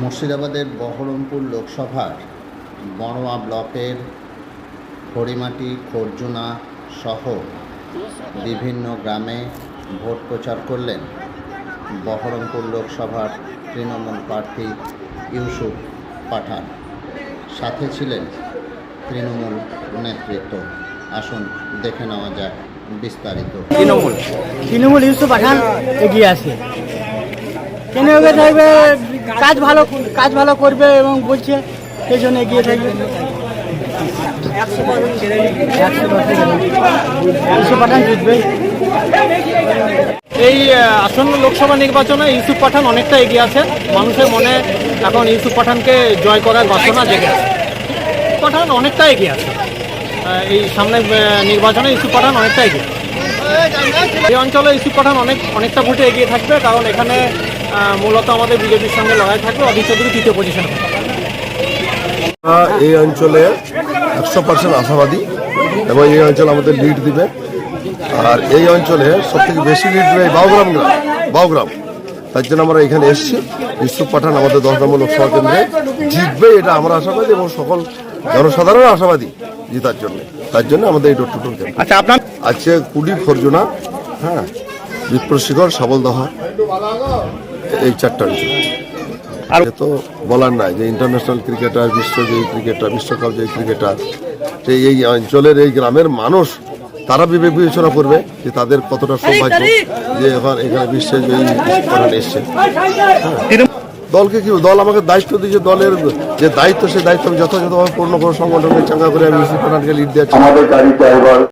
মুর্শিদাবাদের বহরমপুর লোকসভার বড়োয়া ব্লকের হরিমাটি, খর্জুনা সহ বিভিন্ন গ্রামে ভোট প্রচার করলেন বহরমপুর লোকসভার তৃণমূল প্রার্থী ইউসুফ পাঠান। সাথে ছিলেন তৃণমূল নেতৃত্ব। আসুন, দেখে নেওয়া যাক বিস্তারিত। তৃণমূল। তৃণমূল ইউসুফ পাঠান এগিয়ে আছে কেন থাকবে? কাজ ভালো কাজ ভালো করবে এবং বলছে, সেই জন্য এগিয়ে থাকবে। পাঠান এই আসন্ন লোকসভা নির্বাচনে ইউসুফ পাঠান অনেকটা এগিয়ে আছে। মানুষের মনে এখন ইউসুফ পাঠানকে জয় করার বাসনা জেগে আছে। পাঠান অনেকটা এগিয়ে আছে। এই সামনে নির্বাচনে ইউসুফ পাঠান অনেকটা এগিয়ে এই অঞ্চলে ইউসুফ পাঠান অনেক, অনেকটা ভোটে এগিয়ে থাকবে, কারণ এখানে মূলত আমাদের বিজেপির সঙ্গে লড়াই থাকবে। অধীর চৌধুরী তৃতীয় পজিশনে এই অঞ্চলে একশো পার্সেন্ট আশাবাদী এবং এই অঞ্চল আমাদের লিড দিবে। আর এই অঞ্চলে সব থেকে বেশি লিড দেবে বাউগ্রাম গ্রাম বাউগ্রাম। তার জন্য আমরা এখানে এসেছি। ইউসুফ পাঠান আমাদের দশ নম্বর লোকসভা কেন্দ্রে জিতবে এটা আমরা আশাবাদী এবং সকল জনসাধারণ আশাবাদী জিতার জন্য। তার জন্য আমাদের এই ডোর আচ্ছা আপনার আছে কুড়ি খর্জনা হ্যাঁ বিপ্রশিখর সাবলদহা এই চারটা অঞ্চল আর তো বলার নাই যে ইন্টারন্যাশনাল ক্রিকেটার বিশ্ব যে ক্রিকেটার বিশ্বকাপ যে ক্রিকেটার যে এই অঞ্চলের এই গ্রামের মানুষ তারা বিবেক বিবেচনা করবে যে তাদের কতটা সৌভাগ্য যে এখন এখানে বিশ্বের যে এসছে। দলকে কি দল আমাকে দায়িত্ব দিয়েছে দলের যে দায়িত্ব সে দায়িত্ব আমি যথাযথভাবে পূর্ণ করে সংগঠনকে চাঙ্গা করে আমি লিড দিয়েছি। আমাদের গাড়ি ড্রাইভার